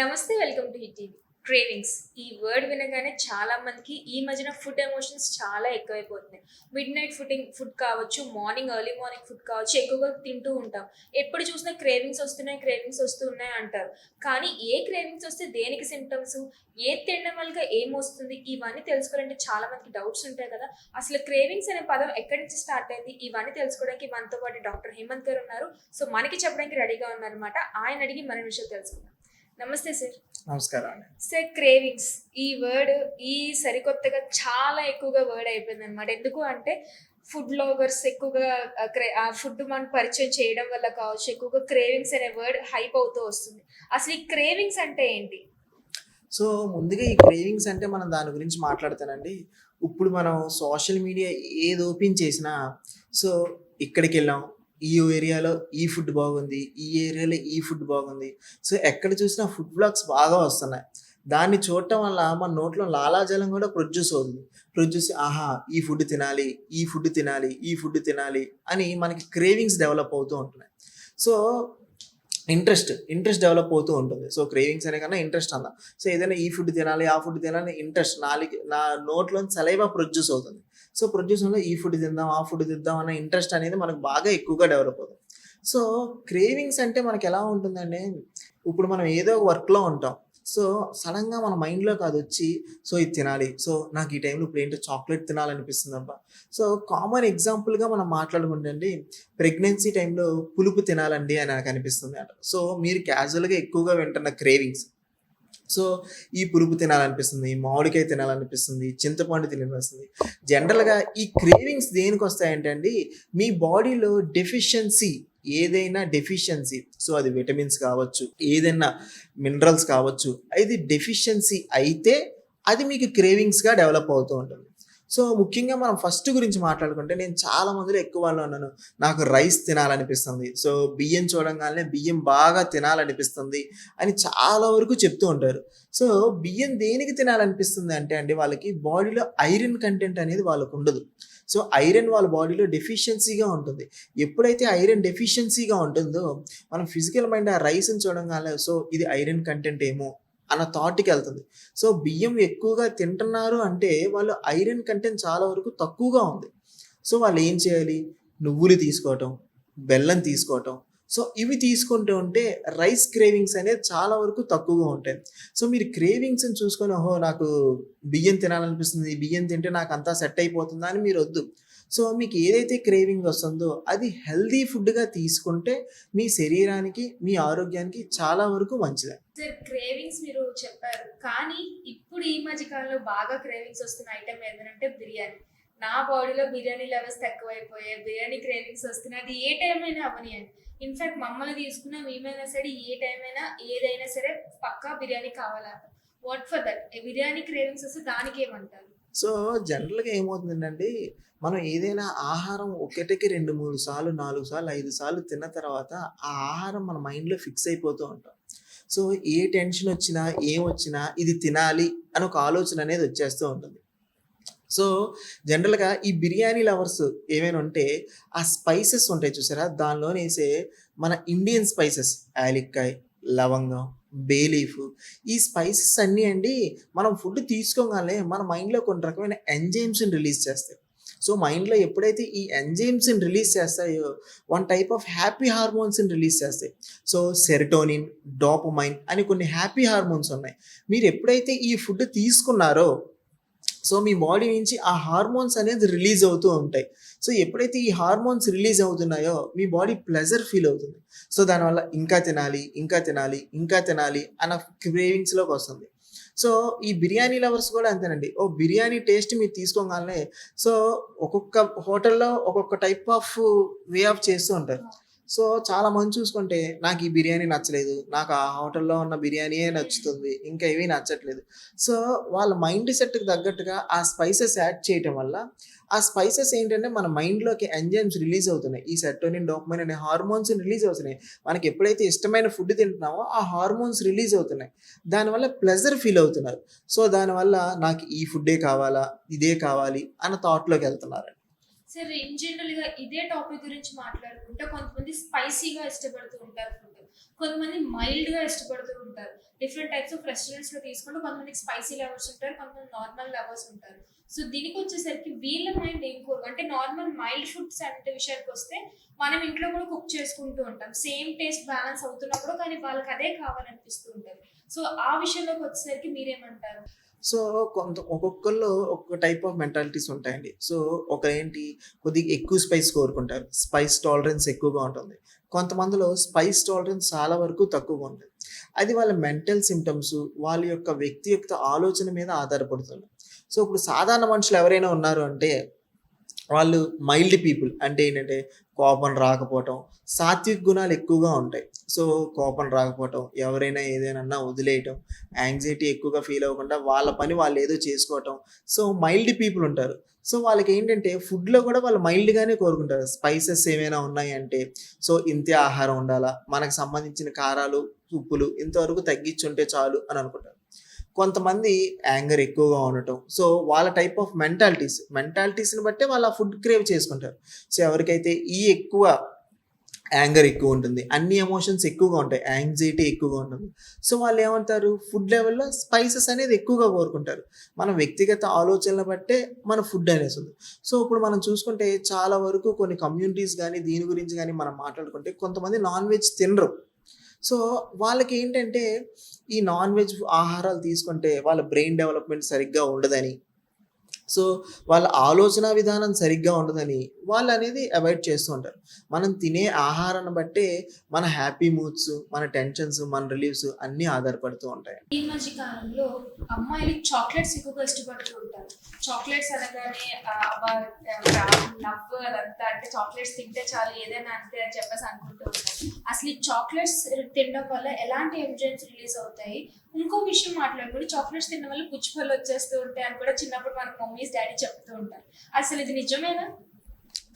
నమస్తే welcome to hit TV. Cravings. ఈ word వినగానే చాలా మందికి ఈ మధ్యన ఫుడ్ ఎమోషన్స్ చాలా ఎక్కువైపోతున్నాయి. మిడ్ నైట్ ఫుడింగ్ ఫుడ్ కావచ్చు మార్నింగ్ ఎర్లీ మార్నింగ్ ఫుడ్ కావచ్చు ఎక్కువగా తింటూ ఉంటాం. ఎప్పుడు చూసినా క్రేవింగ్స్ వస్తున్నాయి క్రేవింగ్స్ వస్తున్నాయి అంటారు. కానీ ఏ క్రేవింగ్స్ వస్తే దేనికి సిమ్టమ్స్ ఏ తినడం వల్ల ఏమొస్తుంది ఇవన్నీ తెలుసుకోవాలంటే చాలా మందికి డౌట్స్ ఉంటాయి కదా. అసలు క్రేవింగ్స్ అనే పదం ఎక్కడి నుంచి స్టార్ట్ అయింది? ఇవన్నీ తెలుసుకోవడానికి మనతో పాటు డాక్టర్ హేమంత్ గారు ఉన్నారు. సో మనకి చెప్పడానికి రెడీగా ఉన్నారనమాట ఆయన అడిగి మన విషయాలు తెలుసుకుందాం. నమస్తే సార్. నమస్కారం సార్ క్రేవింగ్స్ ఈ వర్డ్ ఈ సరికొత్తగా చాలా ఎక్కువగా వర్డ్ అయిపోయింది అనమాట ఎందుకు అంటే ఫుడ్ లవర్స్ ఎక్కువగా ఆ ఫుడ్ మనం పరిచయం చేయడం వల్ల కావచ్చు ఎక్కువగా క్రేవింగ్స్ అనే వర్డ్ హైప్ అవుతూ వస్తుంది. అసలు ఈ క్రేవింగ్స్ అంటే ఏంటి? సో ముందుగా ఈ క్రేవింగ్స్ అంటే మనం దాని గురించి మాట్లాడతానండి. ఇప్పుడు మనం సోషల్ మీడియా ఏది ఓపెన్ చేసినా సో ఇక్కడికి వెళ్ళాం ఈ ఏరియాలో ఈ ఫుడ్ బాగుంది ఈ ఏరియాలో ఈ ఫుడ్ బాగుంది. సో ఎక్కడ చూసినా ఫుడ్ బ్లాగ్స్ బాగా వస్తున్నాయి. దాన్ని చూడటం వల్ల మన నోట్లో లాలాజలం కూడా ప్రొడ్యూస్ అవుతుంది. ప్రొడ్యూస్ ఆహా ఈ ఫుడ్ తినాలి ఈ ఫుడ్ తినాలి ఈ ఫుడ్ తినాలి అని మనకి క్రేవింగ్స్ డెవలప్ అవుతూ ఉంటున్నాయి. సో ఇంట్రెస్ట్ ఇంట్రెస్ట్ డెవలప్ అవుతూ ఉంటుంది. సో క్రేవింగ్స్ అనే కన్నా ఇంట్రెస్ట్ అందా. సో ఏదైనా ఈ ఫుడ్ తినాలి ఆ ఫుడ్ తినాలి ఇంట్రెస్ట్ నాలుగు నా నోట్లో సలైవా ప్రొడ్యూస్ అవుతుంది. సో ప్రొడ్యూసర్లో ఈ ఫుడ్ తిందాం ఆ ఫుడ్ తిందాం అన్న ఇంట్రెస్ట్ అనేది మనకు బాగా ఎక్కువగా డెవలప్ అవుతుంది. సో క్రేవింగ్స్ అంటే మనకి ఎలా ఉంటుందండి ఇప్పుడు మనం ఏదో ఒక వర్క్లో ఉంటాం. సో సడన్గా మన మైండ్లో కాదు వచ్చి సో ఇది తినాలి. సో నాకు ఈ టైంలో ఇప్పుడు ఏంటో చాక్లెట్ తినాలనిపిస్తుంది అబ్బా. సో కామన్ ఎగ్జాంపుల్గా మనం మాట్లాడుకుంటే అండి ప్రెగ్నెన్సీ టైంలో పులుపు తినాలండి అని నాకు అనిపిస్తుంది అంట. సో మీరు క్యాజువల్గా ఎక్కువగా వింటున్న క్రేవింగ్స్ సో ఈ పులుపు తినాలనిపిస్తుంది మామిడికాయ తినాలనిపిస్తుంది చింతపండు తినాలనిపిస్తుంది. జనరల్గా ఈ క్రేవింగ్స్ దేనికి వస్తాయంటే అండి మీ బాడీలో డెఫిషియన్సీ ఏదైనా డెఫిషియన్సీ సో అది విటమిన్స్ కావచ్చు ఏదైనా మినరల్స్ కావచ్చు అది డెఫిషియన్సీ అయితే అది మీకు క్రేవింగ్స్గా డెవలప్ అవుతూ ఉంటుంది. సో ముఖ్యంగా మనం ఫస్ట్ గురించి మాట్లాడుకుంటే నేను చాలా మందిలో ఎక్కువ వాళ్ళు ఉన్నాను. నాకు రైస్ తినాలనిపిస్తుంది. సో బియ్యం చూడంగానే బియ్యం బాగా తినాలనిపిస్తుంది అని చాలా వరకు చెప్తూ ఉంటారు. సో బియ్యం దేనికి తినాలనిపిస్తుంది అంటే అండి వాళ్ళకి బాడీలో ఐరన్ కంటెంట్ అనేది వాళ్ళకు ఉండదు. సో ఐరన్ వాళ్ళ బాడీలో డెఫిషియన్సీగా ఉంటుంది. ఎప్పుడైతే ఐరన్ డెఫిషియన్సీగా ఉంటుందో మనం ఫిజికల్ మైండ్ ఆ రైస్ని చూడంగానే సో ఇది ఐరన్ కంటెంట్ ఏమో అన్న థాట్కి వెళ్తుంది. సో బియ్యం ఎక్కువగా తింటున్నారు అంటే వాళ్ళు ఐరన్ కంటెంట్ చాలా వరకు తక్కువగా ఉంది. సో వాళ్ళు ఏం చేయాలి? నువ్వులు తీసుకోవటం బెల్లం తీసుకోవటం. సో ఇవి తీసుకుంటూ ఉంటే రైస్ క్రేవింగ్స్ అనేది చాలా వరకు తక్కువగా ఉంటాయి. సో మీరు క్రేవింగ్స్ని చూసుకొని ఓహో నాకు బియ్యం తినాలనిపిస్తుంది బియ్యం తింటే నాకు అంతా సెట్ అయిపోతుందా అని మీరు వద్దు. సో మీకు ఏదైతే క్రేవింగ్ వస్తుందో అది హెల్దీ ఫుడ్గా తీసుకుంటే మీ శరీరానికి మీ ఆరోగ్యానికి చాలా వరకు మంచిది. సార్ క్రేవింగ్స్ మీరు చెప్పారు. కానీ ఇప్పుడు ఈ మధ్య కాలంలో బాగా క్రేవింగ్స్ వస్తున్న ఐటమ్ ఏంటంటే బిర్యానీ. నా బాడీలో బిర్యానీ లెవెల్స్ తక్కువైపోయాయి. బిర్యానీ క్రేవింగ్స్ వస్తున్నాయి అది ఏ టైం అయినా అవనియండి ఇన్ఫాక్ట్ మమ్మల్ని తీసుకున్న మేమైనా సరే ఏ టైం అయినా ఏదైనా సరే పక్కా బిర్యానీ కావాలంట what for that biryani cravings వస్తే దానికి ఏమంటారు సో జనరల్గా ఏమవుతుందండి మనం ఏదైనా ఆహారం ఒకటికి రెండు మూడు సార్లు నాలుగు సార్లు ఐదు సార్లు తిన్న తర్వాత ఆ ఆహారం మన మైండ్లో ఫిక్స్ అయిపోతూ ఉంటాం. సో ఏ టెన్షన్ వచ్చినా ఏం వచ్చినా ఇది తినాలి అని ఒక ఆలోచన అనేది వచ్చేస్తూ ఉంటుంది. సో జనరల్గా ఈ బిర్యానీ లవర్స్ ఏమైనా ఉంటే ఆ స్పైసెస్ ఉంటాయి చూసారా? దానిలోనేసే మన ఇండియన్ స్పైసెస్ యాలిక్కాయ్ లవంగం బే లీఫ్. ఈ స్పైసెస్ అన్నీ అండి మనం ఫుడ్ తీసుకోగానే మన మైండ్లో కొన్ని రకమైన ఎంజైమ్స్ని రిలీజ్ చేస్తాయి. సో మైండ్లో ఎప్పుడైతే ఈ ఎంజైమ్స్ని రిలీజ్ చేస్తాయో వన్ టైప్ ఆఫ్ హ్యాపీ హార్మోన్స్ని రిలీజ్ చేస్తాయి. సో సెరటోనిన్ డోపమైన్ అని కొన్ని హ్యాపీ హార్మోన్స్ ఉన్నాయి. మీరు ఎప్పుడైతే ఈ ఫుడ్ తీసుకున్నారో సో మీ బాడీ నుంచి ఆ హార్మోన్స్ అనేది రిలీజ్ అవుతూ ఉంటాయి. సో ఎప్పుడైతే ఈ హార్మోన్స్ రిలీజ్ అవుతున్నాయో మీ బాడీ ప్లెజర్ ఫీల్ అవుతుంది. సో దానివల్ల ఇంకా తినాలి ఇంకా తినాలి ఇంకా తినాలి అన్న క్రేవింగ్స్లోకి వస్తుంది. సో ఈ బిర్యానీ లవర్స్ కూడా అంతేనండి. ఓ బిర్యానీ టేస్ట్ మీరు తీసుకోగానే సో ఒక్కొక్క హోటల్లో ఒక్కొక్క టైప్ ఆఫ్ వే ఆఫ్ చేస్తూ ఉంటారు. సో చాలా మంది చూసుకుంటే నాకు ఈ బిర్యానీ నచ్చలేదు. నాకు ఆ హోటల్లో ఉన్న బిర్యానీయే నచ్చుతుంది. ఇంకా ఏమీ నచ్చట్లేదు. సో వాళ్ళ మైండ్ సెట్కి తగ్గట్టుగా ఆ స్పైసెస్ యాడ్ చేయటం వల్ల ఆ స్పైసెస్ ఏంటంటే మన మైండ్లోకి ఎంజైమ్స్ రిలీజ్ అవుతున్నాయి. ఈ సెటోనిన్ డోపమైన్ అనే హార్మోన్స్ రిలీజ్ అవుతున్నాయి. మనకి ఎప్పుడైతే ఇష్టమైన ఫుడ్ తింటున్నామో ఆ హార్మోన్స్ రిలీజ్ అవుతున్నాయి. దానివల్ల ప్లెజర్ ఫీల్ అవుతున్నారు. సో దానివల్ల నాకు ఈ ఫుడ్డే కావాలా ఇదే కావాలి అన్న థాట్లోకి వెళ్తున్నారు సరే ఇన్ జనరల్గా ఇదే టాపిక్ గురించి మాట్లాడుకుంటే కొంతమంది స్పైసీగా ఇష్టపడుతూ ఉంటారు ఫుడ్ కొంతమంది మైల్డ్గా ఇష్టపడుతూ ఉంటారు. డిఫరెంట్ టైప్స్ ఆఫ్ రెస్టారెంట్స్లో తీసుకుంటే కొంతమందికి స్పైసీ లవర్స్ ఉంటారు కొంతమంది నార్మల్ లవర్స్ ఉంటారు. సో దీనికి వచ్చేసరికి వీళ్ళ మైండ్ ఏం కోరు? అంటే నార్మల్ మైల్డ్ ఫుడ్స్ అంటే విషయానికి వస్తే మనం ఇంట్లో కూడా కుక్ చేసుకుంటూ ఉంటాం. సేమ్ టేస్ట్ బ్యాలెన్స్ అవుతున్నప్పుడు కానీ వాళ్ళకి అదే కావాలనిపిస్తూ ఉంటుంది. సో ఆ విషయంలోకి వచ్చేసరికి మీరేమంటారు? సో కొంత ఒక్కొక్కళ్ళు ఒక్కొక్క టైప్ ఆఫ్ మెంటాలిటీస్ ఉంటాయండి. సో ఒకరేంటి కొద్దిగా ఎక్కువ స్పైస్ కోరుకుంటారు. స్పైస్ టాలరెన్స్ ఎక్కువగా ఉంటుంది. కొంతమందిలో స్పైస్ టాలరెన్స్ చాలా వరకు తక్కువగా ఉంటుంది. అది వాళ్ళ మెంటల్ సిమ్టమ్స్ వాళ్ళ యొక్క వ్యక్తి యొక్క ఆలోచన మీద ఆధారపడుతుంది. సో ఇప్పుడు సాధారణ మనుషులు ఎవరైనా ఉన్నారు అంటే వాళ్ళు మైల్డ్ పీపుల్ అంటే ఏంటంటే కోపం రాకపోవటం సాత్విక గుణాలు ఎక్కువగా ఉంటాయి. సో కోపం రాకపోవటం ఎవరైనా ఏదైనా వదిలేయటం యాంగ్జైటీ ఎక్కువగా ఫీల్ అవ్వకుండా వాళ్ళ పని వాళ్ళు ఏదో చేసుకోవటం. సో మైల్డ్ పీపుల్ ఉంటారు. సో వాళ్ళకి ఏంటంటే ఫుడ్లో కూడా వాళ్ళు మైల్డ్గానే కోరుకుంటారు. స్పైసెస్ ఏమైనా ఉన్నాయంటే సో ఇంతే ఆహారం ఉండాలా? మనకు సంబంధించిన కారాలు ఉప్పులు ఇంతవరకు తగ్గించుంటే చాలు అని అనుకుంటారు. కొంతమంది యాంగర్ ఎక్కువగా ఉండటం. సో వాళ్ళ టైప్ ఆఫ్ మెంటాలిటీస్ మెంటాలిటీస్ని బట్టే వాళ్ళు ఆ ఫుడ్ క్రేవ్ చేసుకుంటారు. సో ఎవరికైతే ఈ ఎక్కువ యాంగర్ ఎక్కువ ఉంటుంది అన్ని ఎమోషన్స్ ఎక్కువగా ఉంటాయి యాంగ్జైటీ ఎక్కువగా ఉంటుంది. సో వాళ్ళు ఏమంటారు? ఫుడ్ లెవెల్లో స్పైసెస్ అనేది ఎక్కువగా కోరుకుంటారు. మన వ్యక్తిగత ఆలోచనల బట్టే మన ఫుడ్ అనేసి ఉంది. సో ఇప్పుడు మనం చూసుకుంటే చాలా వరకు కొన్ని కమ్యూనిటీస్ కానీ దీని గురించి కానీ మనం మాట్లాడుకుంటే కొంతమంది నాన్ వెజ్ తినరు. సో వాళ్ళకి ఏంటంటే ఈ నాన్ వెజ్ ఆహారాలు తీసుకుంటే వాళ్ళ బ్రెయిన్ డెవలప్మెంట్ సరిగ్గా ఉండదని సో వాళ్ళ ఆలోచన విధానం సరిగ్గా ఉండదని వాళ్ళు అనేది అవాయిడ్ చేస్తూ ఉంటారు. మనం తినే ఆహారాన్ని బట్టే మన హ్యాపీ మూడ్స్ మన టెన్షన్స్ మన రిలీఫ్స్ అన్నీ ఆధారపడుతూ ఉంటాయి. ఈ మధ్య కాలంలో అమ్మాయిలు చాక్లెట్స్ ఎక్కువగా ఇష్టపడుతూ ఉంటారు. చాక్లెట్స్ అనగానే నవ్వు అదంతా అంటే చాక్లెట్స్ తింటే చాలు ఏదైనా అంతే అని చెప్పేసి అనుకుంటూ ఉంటారు. అసలు ఈ చాక్లెట్స్ తినడం వల్ల ఎలాంటి ఎంజాయ్స్ రిలీజ్ అవుతాయి? ఇంకో విషయం మాట్లాడుకుంటే చాక్లెట్స్ తినడం వల్ల పుచ్చిపళ్ళు వచ్చేస్తూ ఉంటాయి అని కూడా చిన్నప్పుడు మన మమ్మీస్ డాడీ చెప్తూ ఉంటారు. అసలు ఇది నిజమేనా?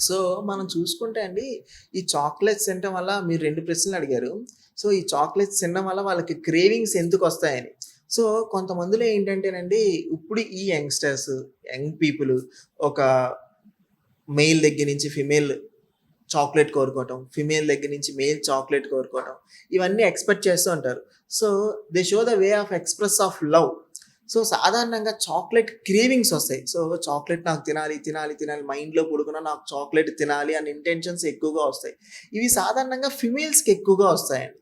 సో మనం చూసుకుంటే అండి ఈ చాక్లెట్స్ తినడం వల్ల మీరు రెండు ప్రశ్నలు అడిగారు. సో ఈ చాక్లెట్స్ తినడం వల్ల వాళ్ళకి క్రేవింగ్స్ ఎందుకు వస్తాయని? సో కొంతమందిలో ఏంటంటేనండి ఇప్పుడు ఈ యంగ్స్టర్స్ యంగ్ పీపుల్ ఒక మెయిల్ దగ్గర నుంచి ఫిమేల్ చాక్లెట్ కోరుకోవటం ఫిమేల్ దగ్గర నుంచి మేల్ చాక్లెట్ కోరుకోవటం ఇవన్నీ ఎక్స్పెక్ట్ చేస్తూ ఉంటారు. So they show the way of express of love. So సాధారణంగా చాక్లెట్ క్రేవింగ్స్ వస్తాయి. సో చాక్లెట్ నాకు తినాలి తినాలి తినాలి మైండ్లో పుడుకున్న నాకు చాక్లెట్ తినాలి అనే ఇంటెన్షన్స్ ఎక్కువగా వస్తాయి. ఇవి సాధారణంగా ఫిమేల్స్కి ఎక్కువగా వస్తాయండి.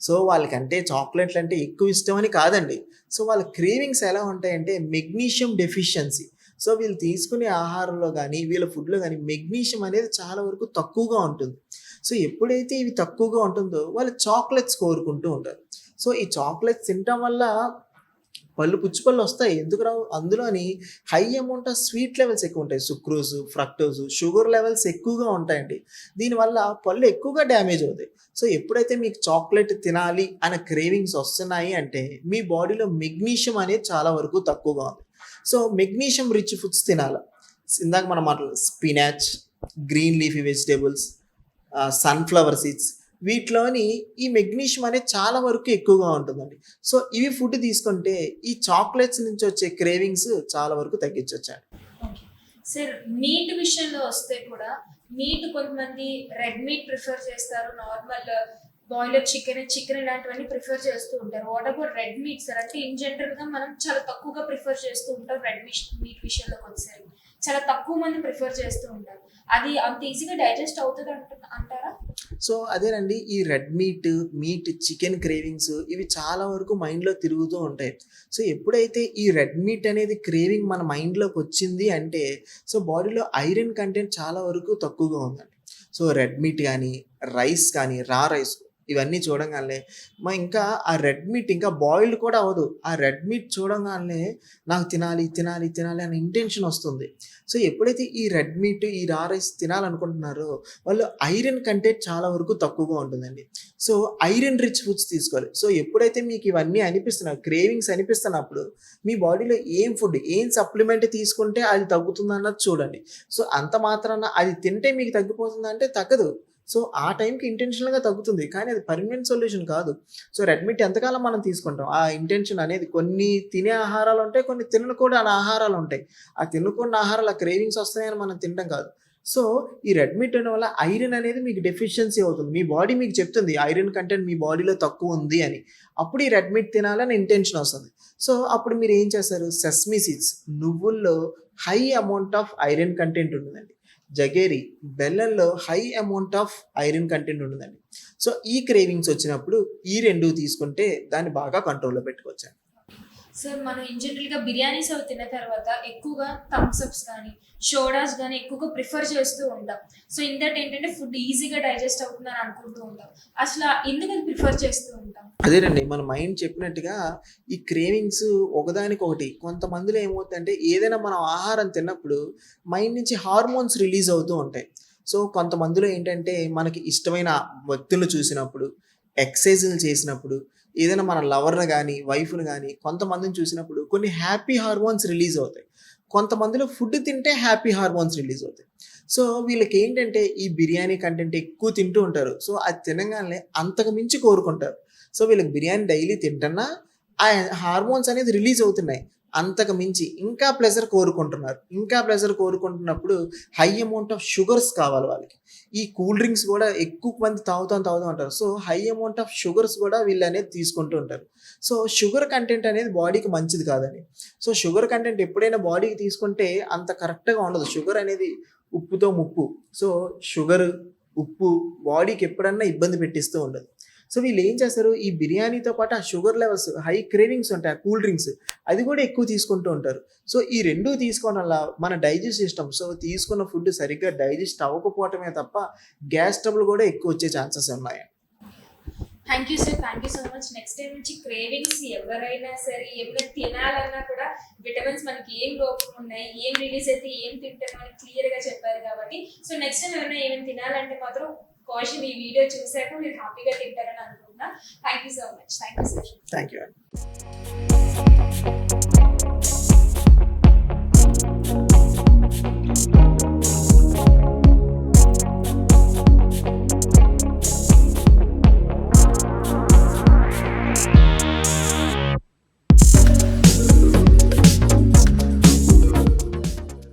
సో వాళ్ళకంటే చాక్లెట్లు అంటే ఎక్కువ ఇష్టం అని కాదండి. సో వాళ్ళ క్రేవింగ్స్ ఎలా ఉంటాయంటే మెగ్నీషియం డెఫిషియన్సీ. సో వీళ్ళు తీసుకునే ఆహారంలో కానీ వీళ్ళ ఫుడ్లో కానీ మెగ్నీషియం అనేది చాలా వరకు తక్కువగా ఉంటుంది. సో ఎప్పుడైతే ఇవి తక్కువగా ఉంటుందో వాళ్ళు చాక్లెట్స్ కోరుకుంటూ ఉంటారు. సో ఈ చాక్లెట్స్ తినటం వల్ల పళ్ళు పుచ్చిపళ్ళు వస్తాయి. ఎందుకు రావు? అందులోని high amount of sweet levels ఎక్కువ ఉంటాయి. సుక్రోజ్ ఫ్రక్టోజ్ షుగర్ లెవెల్స్ ఎక్కువగా ఉంటాయండి. దీనివల్ల పళ్ళు ఎక్కువగా డ్యామేజ్ అవుతాయి. సో ఎప్పుడైతే మీకు చాక్లెట్ తినాలి అనే క్రేవింగ్స్ వస్తున్నాయి అంటే మీ బాడీలో మెగ్నీషియం అనేది చాలా వరకు తక్కువగా ఉంది. సో మెగ్నీషియం రిచ్ ఫుడ్స్ తినాలి. ఇందాక మనం మాట్లాడు spinach green leafy vegetables sunflower seeds వీటిలోని ఈ మెగ్నీషియం అనేది చాలా వరకు ఎక్కువగా ఉంటుందండి. సో ఇవి ఫుడ్ తీసుకుంటే ఈ చాక్లెట్స్ నుంచి వచ్చే క్రేవింగ్స్ చాలా వరకు తగ్గించవచ్చు సార్ మీట్ విషయంలో వస్తే కూడా మీట్ కొంతమంది రెడ్ మీట్ ప్రిఫర్ చేస్తారు నార్మల్ బాయిలర్ చికెన్ చికెన్ ఇలాంటివన్నీ ప్రిఫర్ చేస్తూ ఉంటారు. What about red meat sir అంటే ఇన్ జనరల్గా మనం చాలా తక్కువగా ప్రిఫర్ చేస్తూ ఉంటాం రెడ్ మీట్ మీట్ విషయంలోకి వచ్చేసరికి. చాలా తక్కువ మంది ప్రిఫర్ చేస్తూ ఉంటారు. అది అంత ఈజీగా డైజెస్ట్ అవుతుంది అంటారా? సో అదేనండి. ఈ red meat meat chicken cravings ఇవి చాలా వరకు మైండ్లో తిరుగుతూ ఉంటాయి. సో ఎప్పుడైతే ఈ రెడ్ మీట్ అనేది క్రేవింగ్ మన మైండ్లోకి వచ్చింది అంటే సో బాడీలో ఐరన్ కంటెంట్ చాలా వరకు తక్కువగా ఉందండి. సో రెడ్ మీట్ కానీ రైస్ కానీ రా రైస్ ఇవన్నీ చూడగానే మా ఇంకా ఆ రెడ్ మీట్ ఇంకా బాయిల్డ్ కూడా అవ్వదు. ఆ రెడ్ మీట్ చూడగానే నాకు తినాలి తినాలి తినాలి అనే ఇంటెన్షన్ వస్తుంది. సో ఎప్పుడైతే ఈ రెడ్ మీట్ ఈ రా రైస్ తినాలనుకుంటున్నారో వాళ్ళు ఐరన్ కంటెంట్ చాలా వరకు తక్కువగా ఉంటుందండి. సో ఐరన్ రిచ్ ఫుడ్స్ తీసుకోవాలి. సో ఎప్పుడైతే మీకు ఇవన్నీ అనిపిస్తున్నాయి క్రేవింగ్స్ అనిపిస్తున్నప్పుడు మీ బాడీలో ఏం ఫుడ్ ఏం సప్లిమెంట్ తీసుకుంటే అది తగ్గుతుందన్నది చూడండి. సో అంత మాత్రాన అది తింటే మీకు తగ్గిపోతుందంటే తగ్గదు. సో ఆ టైంకి ఇంటెన్షనల్గా తగ్గుతుంది. కానీ అది పర్మనెంట్ సొల్యూషన్ కాదు. సో రెడ్మిట్ ఎంతకాలం మనం తీసుకుంటాం? ఆ ఇంటెన్షన్ అనేది కొన్ని తినే ఆహారాలు ఉంటాయి కొన్ని తినకూడని ఆహారాలు ఉంటాయి. ఆ తినకూడని ఆహారాలు ఆ క్రేవింగ్స్ వస్తాయని మనం తినడం కాదు. సో ఈ రెడ్మిట్ తినడం వల్ల ఐరన్ అనేది మీకు డెఫిషియన్సీ అవుతుంది. మీ బాడీ మీకు చెప్తుంది ఐరన్ కంటెంట్ మీ బాడీలో తక్కువ ఉంది అని. అప్పుడు ఈ రెడ్మీట్ తినాలని ఇంటెన్షన్ వస్తుంది. సో అప్పుడు మీరు ఏం చేస్తారు? Sesame seeds నువ్వుల్లో high amount of iron content ఉంటుందండి. జగేరి బెల్లంలో high amount of iron content ఉంటుందండి. సో ఈ క్రేవింగ్స్ వచ్చినప్పుడు ఈ రెండు తీసుకుంటే దాన్ని బాగా కంట్రోల్లో పెట్టుకోవచ్చండి సార్ మనం ఇన్ జనరల్గా బిర్యానీస్ అవి తిన్న తర్వాత ఎక్కువగా థమ్స్ అప్స్ కానీ షోడాస్ కానీ ఎక్కువగా ప్రిఫర్ చేస్తూ ఉంటాం. సో ఇన్ దట్ ఏంటంటే ఫుడ్ ఈజీగా డైజెస్ట్ అవుతుందని అనుకుంటూ ఉంటాం. అసలు ఎందుకు అది ప్రిఫర్ చేస్తూ ఉంటాం? అదేనండి మన మైండ్ చెప్పినట్టుగా ఈ క్రేవింగ్స్ ఒకదానికొకటి. కొంతమందిలో ఏమవుతుందంటే ఏదైనా మనం ఆహారం తిన్నప్పుడు మైండ్ నుంచి హార్మోన్స్ రిలీజ్ అవుతూ ఉంటాయి. సో కొంతమందిలో ఏంటంటే మనకి ఇష్టమైన వ్యక్తులు చూసినప్పుడు ఎక్సర్సైజులు చేసినప్పుడు ఏదైనా మన లవర్ని కానీ వైఫ్ని కానీ కొంతమందిని చూసినప్పుడు కొన్ని హ్యాపీ హార్మోన్స్ రిలీజ్ అవుతాయి. కొంతమందిలో ఫుడ్ తింటే హ్యాపీ హార్మోన్స్ రిలీజ్ అవుతాయి. సో వీళ్ళకి ఏంటంటే ఈ బిర్యానీ కంటెంట్ ఎక్కువ తింటూ ఉంటారు. సో అది తినగానే అంతకు మించి కోరుకుంటారు. సో వీళ్ళకి బిర్యానీ డైలీ తింటున్నా ఆ హార్మోన్స్ అనేది రిలీజ్ అవుతున్నాయి. అంతకు మించి ఇంకా ప్లెజర్ కోరుకుంటున్నారు. ఇంకా ప్లెజర్ కోరుకుంటున్నప్పుడు హై అమౌంట్ ఆఫ్ షుగర్స్ కావాలి వాళ్ళకి. ఈ కూల్ డ్రింక్స్ కూడా ఎక్కువ మంది తాగుతాం తాగుతూ ఉంటారు so high amount of sugars కూడా వీళ్ళు అనేది తీసుకుంటూ ఉంటారు. సో షుగర్ కంటెంట్ అనేది బాడీకి మంచిది కాదని సో షుగర్ కంటెంట్ ఎప్పుడైనా బాడీకి తీసుకుంటే అంత కరెక్ట్గా ఉండదు. షుగర్ అనేది ఉప్పుతో ముప్పు. సో షుగర్ ఉప్పు బాడీకి ఎప్పుడన్నా ఇబ్బంది పెట్టిస్తూ ఉండదు. సో వీళ్ళు ఏం చేస్తారు? ఈ బిర్యానీతో పాటు ఆ షుగర్ లెవెల్స్ హై క్రేవింగ్స్ ఉంటాయి ఆ కూల్ డ్రింక్స్ అది కూడా ఎక్కువ తీసుకుంటూ ఉంటారు. సో ఈ రెండు తీసుకోవడం వల్ల మన డైజెస్ట్ సిస్టమ్ సో తీసుకున్న ఫుడ్ సరిగ్గా డైజెస్ట్ అవ్వకపోవటమే తప్ప గ్యాస్ ట్రబుల్ కూడా ఎక్కువ వచ్చే ఛాన్సెస్ ఉన్నాయి. Thank you sir thank you so much next time నుంచి క్రేవింగ్స్ ఎవరైనా సరే ఏమైనా తినాలన్నా కూడా విటమిన్స్ మనకి ఏం లోపం ఉన్నాయి ఏం రిలీజ్ అయితే ఏం తింటారు అని క్లియర్గా చెప్పారు కాబట్టి. సో నెక్స్ట్ టైం ఎవరైనా ఏమైనా తినాలంటే మాత్రం కాషన్ ఈ వీడియో చూసాక మీరు హ్యాపీగా తింటారని అనుకుంటున్నా. Thank you so much thank you sir thank you